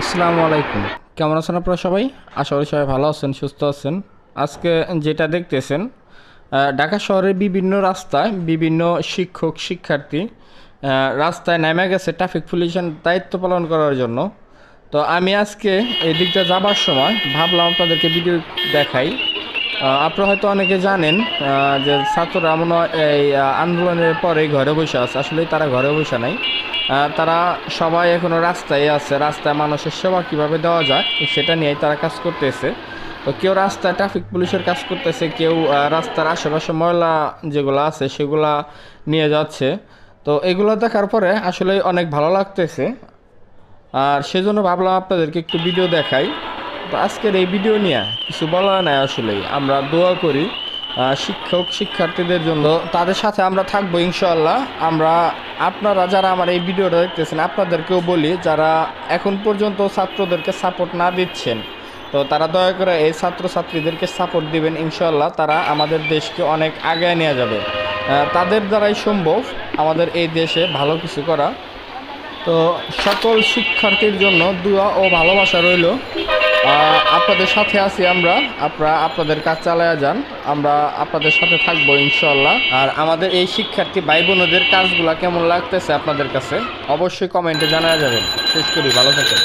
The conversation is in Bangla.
আসসালামু আলাইকুম। কেমন আছেন আপনারা সবাই? আশা করি সবাই ভালো আছেন, সুস্থ আছেন। আজকে যেটা দেখতেছেন ঢাকা শহরের বিভিন্ন রাস্তায় বিভিন্ন শিক্ষক, শিক্ষার্থী রাস্তায় নেমে গেছে ট্রাফিক পুলিশের দায়িত্ব পালন করার জন্য। তো আমি আজকে এই দিকটা যাবার সময় ভাবলাম আপনাদেরকে ভিডিও দেখাই। আপনারা হয়তো অনেকে জানেন যে ছাত্ররা মনে এই আন্দোলনের পরে ঘরে বসে আছে। আসলে তারা ঘরে বসে নাই। তারা সবাই এখনও রাস্তায় আছে। রাস্তায় মানুষের সেবা কীভাবে দেওয়া যায়, সেটা নিয়েই তারা কাজ করতেছে। তো কেউ রাস্তায় ট্রাফিক পুলিশের কাজ করতেছে, কেউ রাস্তার আশেপাশে ময়লা যেগুলো আছে, সেগুলা নিয়ে যাচ্ছে। তো এগুলো দেখার পরে আসলে অনেক ভালো লাগতেছে। আর সেজন্য ভাবলাম আপনাদেরকে একটু ভিডিও দেখাই। তো আজকের এই ভিডিও নিয়ে কিছু বলার নাই আসলেই। আমরা দোয়া করি শিক্ষক, শিক্ষার্থীদের জন্য। তাদের সাথে আমরা থাকব ইনশাল্লাহ আমরা আপনারা যারা আমার এই ভিডিওটা দেখতেছেন, আপনাদেরকেও বলি, যারা এখন পর্যন্ত ছাত্রদেরকে সাপোর্ট না দিচ্ছেন, তো তারা দয়া করে এই ছাত্রছাত্রীদেরকে সাপোর্ট দিবেন ইনশাল্লাহ তারা আমাদের দেশকে অনেক আগায় নিয়ে যাবে। তাদের দ্বারাই সম্ভব আমাদের এই দেশে ভালো কিছু করা। তো সকল শিক্ষার্থীর জন্য দোয়া ও ভালোবাসা রইল। আপনাদের সাথে আছি আমরা। আপনারা আপনাদের কাজ চালায়া যান। আমরা আপনাদের সাথে থাকব ইনশাল্লাহ আর আমাদের এই শিক্ষার্থী ভাই বোনদের কাজগুলা কেমন লাগতেছে আপনাদের কাছে? অবশ্যই কমেন্টে জানা যাবেন। শেষ করি, ভালো থাকেন।